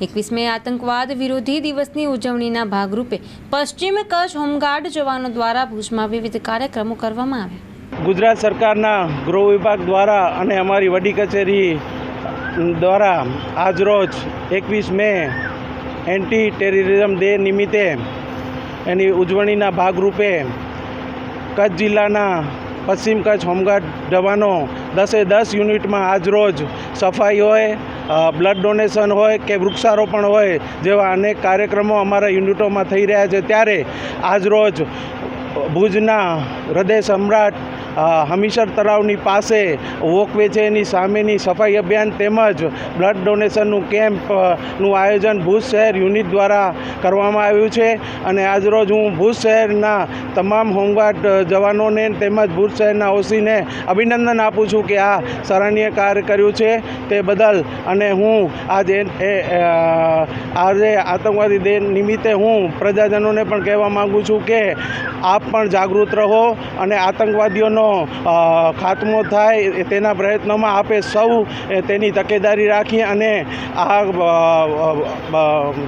એકવીસમે આતંકવાદ વિરોધી દિવસની ઉજવણીના ભાગરૂપે પશ્ચિમ કચ્છ હોમગાર્ડ જવાનો દ્વારા ભુજમાં વિવિધ કાર્યક્રમો કરવામાં આવ્યા. ગુજરાત સરકારના ગૃહ વિભાગ દ્વારા અને અમારી વડી કચેરી દ્વારા આજરોજ એકવીસ મે એન્ટી ટેરરિઝમ ડે નિમિત્તે એની ઉજવણીના ભાગરૂપે કચ્છ જિલ્લાના પશ્ચિમ કચ્છ હોમગાર્ડ જવાનો દસે દસ યુનિટમાં આજરોજ સફાઈ હોય બ્લડ ડોનેશન હોય કે વૃક્ષારોપણ હોય જેવા અનેક કાર્યક્રમો અમારા યુનિટોમાં થઈ રહ્યા છે. ત્યારે આજરોજ ભુજના હૃદય સમ્રાટ હમીસર તળાવની પાસે વોકવે છે, એની સામેની સફાઈ અભિયાન તેમજ બ્લડ ડોનેશનનું કેમ્પનું આયોજન ભુજ શહેર યુનિટ દ્વારા કરવામાં આવ્યું છે. અને આજરોજ હું ભુજ શહેરના તમામ હોમગાર્ડ જવાનોને તેમજ ભુજ શહેરના ઓસીને અભિનંદન આપું છું કે આ સરાહનીય કાર્ય કર્યું છે તે બદલ. અને હું આજે આજે આતંકવાદી દે નિમિત્તે હું પ્રજાજનોને પણ કહેવા માગું છું કે આપ પણ જાગૃત રહો અને આતંકવાદીઓનો ખાત્મો થાય તેના પ્રયત્નોમાં આપે સૌ તેની તકેદારી રાખી અને આ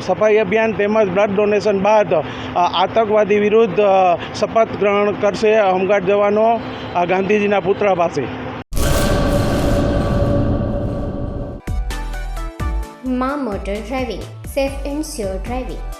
સફાઈ અભિયાન તેમજ બ્લડ ડોનેશન બાદ આતંકવાદી વિરુદ્ધ શપથ ગ્રહણ કરશે હોમગાર્ડ જવાનો ગાંધીજીના પુત્ર પાસે. મા motor driving, safe and sure driving.